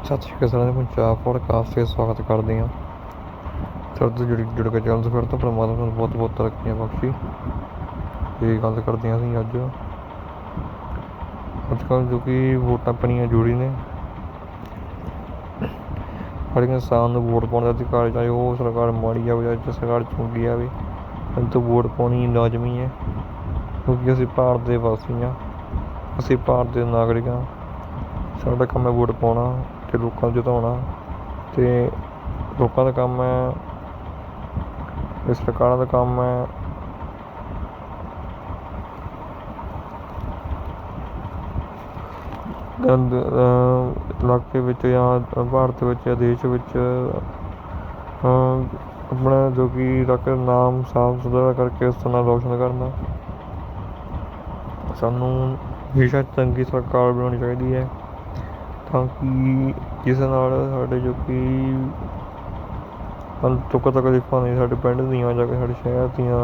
ਸਤਿ ਸ਼੍ਰੀ ਅਕਾਲ ਸਾਰਿਆਂ ਨੂੰ, ਪੰਜਾਬ ਪੋਡਕਾਸਟ 'ਤੇ ਸਵਾਗਤ ਕਰਦੇ ਹਾਂ। ਸਾਡੇ ਤੋਂ ਜੁੜ ਜੁੜ ਕੇ ਚੱਲਦੇ ਫਿਰ ਤੋਂ ਪਰਮਾਤਮਾ ਨੂੰ ਬਹੁਤ ਬਹੁਤ ਤਰੱਕੀਆਂ ਬਖਸ਼ੀ। ਇਹ ਗੱਲ ਕਰਦੇ ਹਾਂ ਅਸੀਂ ਅੱਜ। ਅੱਜ ਕੱਲ੍ਹ ਜੋ ਕਿ ਵੋਟਾਂ ਪਣੀਆਂ ਜੁੜੀ ਨੇ। ਹਰ ਇੱਕ ਇਨਸਾਨ ਨੂੰ ਵੋਟ ਪਾਉਣ ਦਾ ਅਧਿਕਾਰ ਚਾਹੇ ਉਹ ਸਰਕਾਰ ਮਾੜੀ ਆਵੇ ਜਾਂ ਸਰਕਾਰ ਚੰਗੀ ਆਵੇ ਸਾਨੂੰ ਵੋਟ ਪਾਉਣੀ ਲਾਜ਼ਮੀ ਹੈ। ਕਿਉਂਕਿ ਅਸੀਂ ਭਾਰਤ ਦੇ ਵਾਸੀ ਹਾਂ। ਅਸੀਂ ਭਾਰਤ ਦੇ ਨਾਗਰਿਕ ਹਾਂ। ਸਾਡਾ ਕੰਮ ਹੈ ਵੋਟ ਪਾਉਣਾ। ਤੇ ਲੋਕਾਂ ਨੂੰ ਜਿਤਾਉਣਾ ਅਤੇ ਲੋਕਾਂ ਦਾ ਕੰਮ ਹੈ ਤੇ ਸਰਕਾਰਾਂ ਦਾ ਕੰਮ ਹੈ। ਗੰਦ ਇਲਾਕੇ ਵਿੱਚ ਜਾਂ ਭਾਰਤ ਵਿੱਚ ਜਾਂ ਦੇਸ਼ ਵਿੱਚ ਆਪਣਾ ਜੋ ਕਿ ਇਲਾਕੇ ਦਾ ਨਾਮ ਸਾਫ਼ ਸੁਥਰਾ ਕਰਕੇ ਉਸ ਦਾ ਨਾਮ ਰੋਸ਼ਨ ਕਰਨਾ, ਸਾਨੂੰ ਹਮੇਸ਼ਾ ਚੰਗੀ ਸਰਕਾਰ ਬਣਾਉਣੀ ਚਾਹੀਦੀ ਹੈ ਤਾਂ ਕਿ ਜਿਸ ਨਾਲ ਸਾਡੇ ਜੋ ਕਿ ਹਨ ਤੁੱਕ ਤਕਲੀਫਾਂ ਨਹੀਂ, ਸਾਡੇ ਪਿੰਡ ਦੀਆਂ ਜਾਂ ਕਿ ਸਾਡੇ ਸ਼ਹਿਰ ਦੀਆਂ,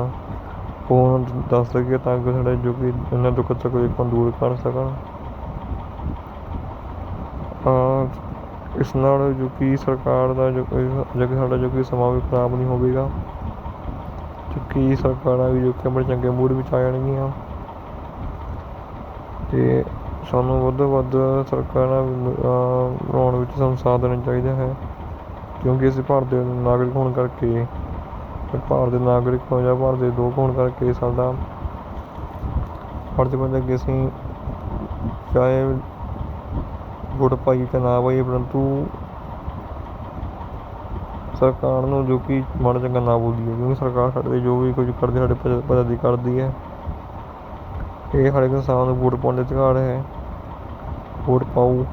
ਉਹ ਉਹਨਾਂ ਨੂੰ ਦੱਸ ਸਕੇ ਤਾਂ ਕਿ ਸਾਡੇ ਜੋ ਕਿ ਇਹਨਾਂ ਦੁੱਖ ਤਕਲੀਫਾਂ ਦੂਰ ਕਰ ਸਕਣ। ਇਸ ਨਾਲ ਜੋ ਕਿ ਸਰਕਾਰ ਦਾ ਜੋ ਕਿ ਜੋ ਕਿ ਸਾਡਾ ਜੋ ਕਿ ਸਮਾਂ ਵੀ ਖਰਾਬ ਨਹੀਂ ਹੋਵੇਗਾ ਕਿਉਂਕਿ ਸਰਕਾਰਾਂ ਵੀ ਜੋ ਕਿ ਆਪਣੇ ਚੰਗੇ ਮੂਡ ਵਿੱਚ ਆ ਜਾਣਗੀਆਂ। ਤੇ ਸਾਨੂੰ ਵੱਧ ਤੋਂ ਵੱਧ ਸਰਕਾਰਾਂ ਬਣਾਉਣ ਵਿੱਚ ਸਾਨੂੰ ਸਾਥ ਦੇਣਾ ਚਾਹੀਦਾ ਹੈ। ਕਿਉਂਕਿ ਅਸੀਂ ਭਾਰਤ ਦੇ ਨਾਗਰਿਕ ਹੋਣ ਕਰਕੇ ਭਾਰਤ ਦੇ ਨਾਗਰਿਕ ਹੋ ਜਾਂ ਭਾਰਤ ਦੇ ਲੋਕ ਹੋਣ ਕਰਕੇ ਸਾਡਾ ਫਰਜ਼ ਬਣਦਾ ਕਿ ਅਸੀਂ ਚਾਹੇ ਵੋਟ ਪਾਈਏ ਤੇ ਨਾ ਪਾਈਏ ਪਰੰਤੂ ਸਰਕਾਰ ਨੂੰ ਜੋ ਕਿ ਮਾੜਾ ਚੰਗਾ ਨਾ ਬੋਲਦੀ ਹੈ, ਕਿਉਂਕਿ ਸਰਕਾਰ ਸਾਡੇ ਲਈ ਜੋ ਵੀ ਕੁਝ ਕਰਦੀ ਸਾਡੇ ਪਤਾ ਦੀ ਕਰਦੀ ਹੈ। ਇਹ ਹਰ ਇੱਕ ਇਨਸਾਨ ਨੂੰ ਵੋਟ ਪਾਉਣ ਦਾ ਅਧਿਕਾਰ ਹੈ। ਵੋਟ ਪਾਓ।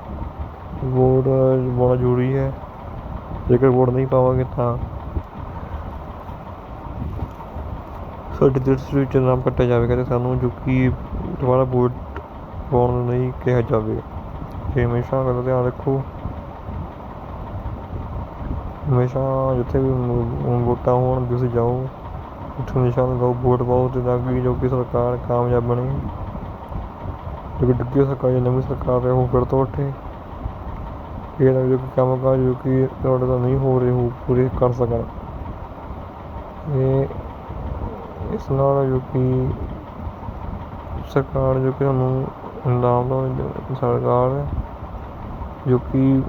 ਵੋਟ ਪਾਉਣਾ ਜ਼ਰੂਰੀ ਹੈ। ਜੇਕਰ ਵੋਟ ਨਹੀਂ ਪਾਵਾਂਗੇ ਤਾਂ ਸਾਡੇ ਦੇਸ਼ ਵਿੱਚ ਨਾਮ ਕੱਟਿਆ ਜਾਵੇਗਾ ਤੇ ਸਾਨੂੰ ਜੋ ਕਿ ਦੁਬਾਰਾ ਵੋਟ ਪਾਉਣ ਨੂੰ ਨਹੀਂ ਕਿਹਾ ਜਾਵੇਗਾ। ਤੇ ਹਮੇਸ਼ਾ ਗੱਲ ਧਿਆਨ ਰੱਖੋ। ਹਮੇਸ਼ਾ ਜਿੱਥੇ ਵੀ, ਵੋਟਾਂ ਹੋਣ, ਤੁਸੀਂ ਜਾਓ। ਉੱਥੇ ਨਿਸ਼ਾਨ ਲਗਾਓ, ਵੋਟ ਪਾਓ ਤੇ ਤਾਂ ਕਿ ਜੋ ਕਿ ਸਰਕਾਰ ਕਾਮਯਾਬ ਬਣੇ। ਜੋ ਕਿ ਡਿੱਗੀ ਸਰਕਾਰ ਜਾਂ ਨਵੀਂ ਸਰਕਾਰ ਹੈ, ਉਹ ਫਿਰ ਤੋਂ ਉੱਠੇ ਇਹ ਜੋ ਕਿ ਕੰਮ ਕਾਜ ਜੋ ਕਿ ਤੁਹਾਡੇ ਤੋਂ ਨਹੀਂ ਹੋ ਰਹੇ, ਉਹ ਪੂਰੇ ਕਰ ਸਕਣ। ਇਹ ਇਸ ਨਾਲ ਜੋ ਕਿ ਸਰਕਾਰ ਜੋ ਕਿ ਸਾਨੂੰ ਇਨਾਮ ਦਾ ਸਰਕਾਰ ਹੈ ਜੋ ਕਿ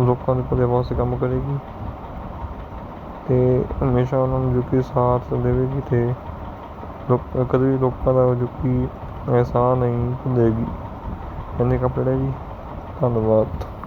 ਲੋਕਾਂ ਦੇ ਭਲੇ ਵਾਸਤੇ ਕੰਮ ਕਰੇਗੀ ਤੇ ਹਮੇਸ਼ਾ ਉਹਨਾਂ ਨੂੰ ਜੋ ਕਿ ਸਾਥ ਦੇਵੇਗੀ ਤੇ ਲੋਕ, ਕਦੇ ਵੀ ਲੋਕਾਂ ਦਾ ਜੋ ਕਿ ਸਾਹ ਨਹੀਂ ਭੁੱਲੇਗੀ ਇੰਨੇ ਕੱਪੜੇ ਜੀ। ਧੰਨਵਾਦ।